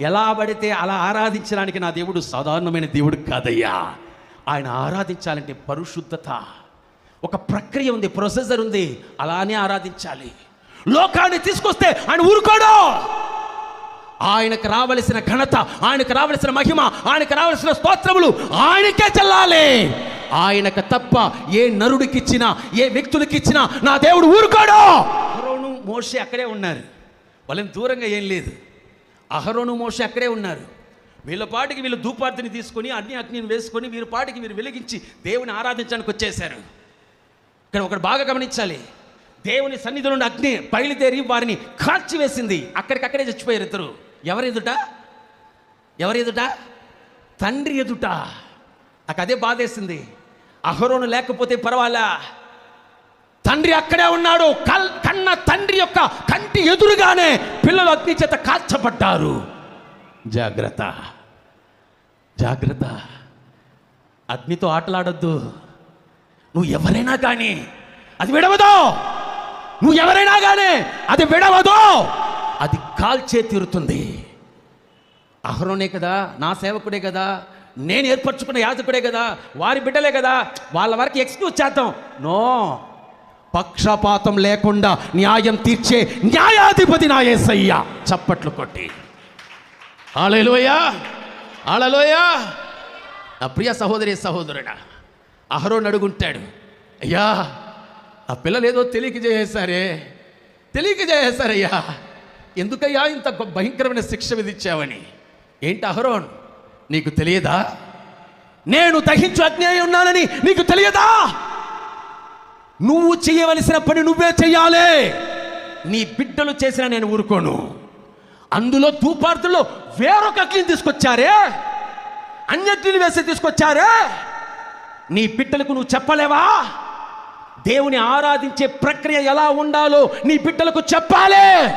ఎలా పడితే అలా ఆరాధించడానికి నా దేవుడు సాధారణమైన దేవుడు కాదయ్యా. ఆయన ఆరాధించాలంటే పరిశుద్ధత. ఒక ప్రక్రియ ఉంది ప్రొసెసర్ ఉంది. అలానే ఆరాధించాలి. లోకాన్ని తీసుకొస్తే ఆయన ఊరుకోడు. ఆయనకు రావలసిన ఘనత ఆయనకు రావలసిన మహిమ ఆయనకు రావలసిన స్తోత్రములు ఆయనకే చెల్లాలి. ఆయనకు తప్ప ఏ నరుడికిచ్చినా ఏ వ్యక్తులకిచ్చినా నా దేవుడు ఊరుకోడు. అహరోను మోషే అక్కడే ఉన్నారు. వాళ్ళని దూరంగా ఏం లేదు. అహరోను మోస అక్కడే ఉన్నారు. వీళ్ళ పాటికి వీళ్ళు ధూపార్తిని తీసుకొని అన్ని అగ్నిని వేసుకొని వీరి పాటికి వీరు వెలిగించి దేవుని ఆరాధించడానికి వచ్చేశారు. ఇక్కడ ఒకటి బాగా గమనించాలి. దేవుని సన్నిధి నుండి అగ్ని బయలుదేరి వారిని కాల్చివేసింది. అక్కడికక్కడే చచ్చిపోయారు ఇద్దరు. ఎవరు ఎదుట? ఎవరు ఎదుట? తండ్రి ఎదుట. నాకు అదే బాధేసింది. అహరోను లేకపోతే పర్వాలా? తండ్రి అక్కడే ఉన్నాడు. కల్ కన్న తండ్రి యొక్క కంటి ఎదురుగానే పిల్లలు అగ్ని చేత కాల్చబడ్డారు. జాగ్రత్త. జాగ్రత్త. అగ్నితో ఆటలాడొద్దు. నువ్వు ఎవరైనా కానీ అది విడవదు. నువ్వు ఎవరైనా కానీ అది విడవదు. అది కాల్చే తీరుతుంది. అహరోనే కదా నా సేవకుడే కదా నేను ఏర్పరచుకున్న యాజకుడే కదా వారి బిడ్డలే కదా వాళ్ళ వరకు ఎక్స్క్యూజ్ చేద్దాం. నో. పక్షపాతం లేకుండా న్యాయం తీర్చే న్యాయాధిపతి నా యేసయ్య చప్పట్లు కొట్టి. ఆలలోయ ఆలలోయ నా ప్రియ సహోదరి సహోదరుడా అహరోన్ అడుగుంటాడు అయ్యా ఆ పిల్లలు ఏదో తెలియక చేసేసారే తెలియక చేసేసారయ్యా ఎందుకయ్యా ఇంత భయంకరమైన శిక్ష విధించావని? ఏంటి అహరోన్ నీకు తెలియదా? నేను దహించు అజ్ఞాయం ఉన్నానని నీకు తెలియదా? నువ్వు చేయవలసిన పని నువ్వే చేయాలి. నీ బిడ్డలు చేసిన నేను ఊరుకోను. అందులో తూపార్తుల్లో వేరొక అగ్నిని తీసుకొచ్చారే. అన్యగ్ని వేసి తీసుకొచ్చారే. నీ బిడ్డలకు నువ్వు చెప్పలేవా? దేవుని ఆరాధించే ప్రక్రియ ఎలా ఉండాలో నీ బిడ్డలకు చెప్పాలి.